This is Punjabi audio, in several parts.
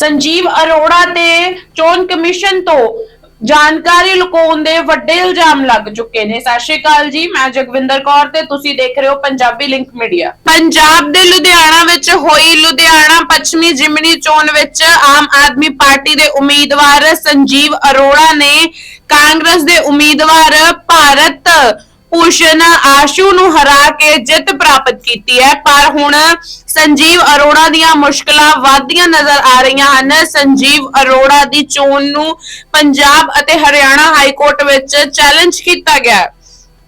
ਸੰਜੀਵ ਅਰੋੜਾ ਤੇ ਚੋਣ ਕਮਿਸ਼ਨ ਤੋਂ ਜਾਣਕਾਰੀ ਲੁਕਾਉਣ ਦੇ ਵੱਡੇ ਇਲਜ਼ਾਮ ਲੱਗ ਚੁੱਕੇ ਨੇ। ਸਤਿ ਸ਼੍ਰੀ ਅਕਾਲ ਜੀ, ਮੈਂ ਜਗਵਿੰਦਰ ਕੌਰ ਤੇ ਤੁਸੀਂ ਦੇਖ ਰਹੇ ਹੋ ਪੰਜਾਬੀ ਲਿੰਕ ਮੀਡੀਆ। ਪੰਜਾਬ ਦੇ ਲੁਧਿਆਣਾ ਵਿੱਚ ਹੋਈ ਲੁਧਿਆਣਾ ਪੱਛਮੀ ਜਿਮਨੀ ਚੋਣ ਵਿੱਚ ਆਮ ਆਦਮੀ ਪਾਰਟੀ ਦੇ ਉਮੀਦਵਾਰ ਸੰਜੀਵ ਅਰੋੜਾ ਨੇ ਕਾਂਗਰਸ ਦੇ ਉਮੀਦਵਾਰ ਭਾਰਤ ਭੂਸ਼ਣ ਆਸ਼ੂ ਨੂੰ ਹਰਾ ਕੇ ਜਿੱਤ ਪ੍ਰਾਪਤ ਕੀਤੀ ਹੈ। ਪਰ ਹੁਣ ਸੰਜੀਵ ਅਰੋੜਾ ਦੀਆਂ ਮੁਸ਼ਕਲਾਂ ਵਧਦੀਆਂ ਨਜ਼ਰ ਆ ਰਹੀਆਂ ਹਨ। ਸੰਜੀਵ ਅਰੋੜਾ ਦੀ ਚੋਣ ਨੂੰ ਪੰਜਾਬ ਅਤੇ ਹਰਿਆਣਾ ਹਾਈ ਕੋਰਟ ਵਿੱਚ ਚੈਲੰਜ ਕੀਤਾ ਗਿਆ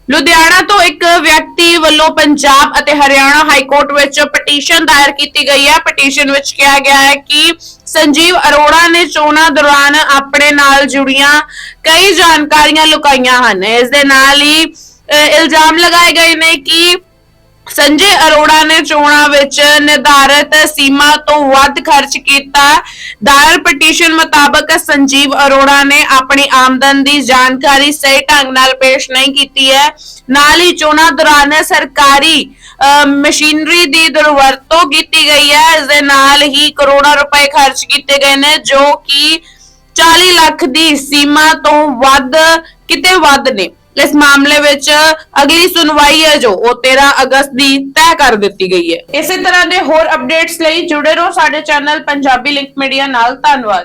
ਲੁਧਿਆਣਾ ਤੋਂ ਇੱਕ ਵਿਅਕਤੀ ਵੱਲੋਂ ਪੰਜਾਬ ਅਤੇ ਹਰਿਆਣਾ ਹਾਈ ਕੋਰਟ ਵਿੱਚ ਪਟੀਸ਼ਨ ਦਾਇਰ ਕੀਤੀ ਗਈ ਹੈ। ਪਟੀਸ਼ਨ ਵਿੱਚ ਕਿਹਾ ਗਿਆ ਹੈ ਕਿ ਸੰਜੀਵ ਅਰੋੜਾ ਨੇ ਚੋਣਾਂ ਦੌਰਾਨ ਆਪਣੇ ਨਾਲ ਜੁੜੀਆਂ ਕਈ ਜਾਣਕਾਰੀਆਂ ਲੁਕਾਈਆਂ ਹਨ। ਇਸ ਦੇ ਨਾਲ ਹੀ ਇਲਜ਼ਾਮ ਲਗਾਏ ਗਏ ਨੇ ਕਿ ਸੰਜੇ ਅਰੋੜਾ ਨੇ ਚੋਣਾਂ ਵਿੱਚ ਨਿਰਧਾਰਿਤ ਸੀਮਾ ਤੋਂ ਵੱਧ ਖਰਚ ਕੀਤਾ। ਦਾਇਰ ਪਟੀਸ਼ਨ ਮੁਤਾਬਕ ਸੰਜੀਵ ਅਰੋੜਾ ਨੇ ਆਪਣੀ ਆਮਦਨ ਦੀ ਜਾਣਕਾਰੀ ਸਹੀ ਢੰਗ ਨਾਲ ਪੇਸ਼ ਨਹੀਂ ਕੀਤੀ ਹੈ। ਨਾਲ ਹੀ ਚੋਣਾਂ ਦੌਰਾਨ ਸਰਕਾਰੀ ਅਹ, ਮਸ਼ੀਨਰੀ ਦੀ ਦੁਰਵਰਤੋਂ ਕੀਤੀ ਗਈ ਹੈ। ਇਸ ਦੇ ਨਾਲ ਹੀ ਕਰੋੜਾਂ ਰੁਪਏ ਖਰਚ ਕੀਤੇ ਗਏ ਨੇ ਜੋ ਕਿ 40 ਲੱਖ ਦੀ ਸੀਮਾ ਤੋਂ ਵੱਧ ਕਿਤੇ ਵੱਧ ਨੇ। ਇਸ ਮਾਮਲੇ ਵਿੱਚ ਅਗਲੀ ਸੁਣਵਾਈ ਹੈ ਜੋ ਉਹ 13 ਅਗਸਤ ਦੀ ਤੈਅ ਕਰ ਦਿੱਤੀ ਗਈ ਹੈ। ਇਸੇ ਤਰ੍ਹਾਂ ਦੇ ਹੋਰ ਅਪਡੇਟਸ ਲਈ ਜੁੜੇ ਰਹੋ ਸਾਡੇ ਚੈਨਲ ਪੰਜਾਬੀ ਲਿੰਕ ਮੀਡੀਆ ਨਾਲ। ਧੰਨਵਾਦ।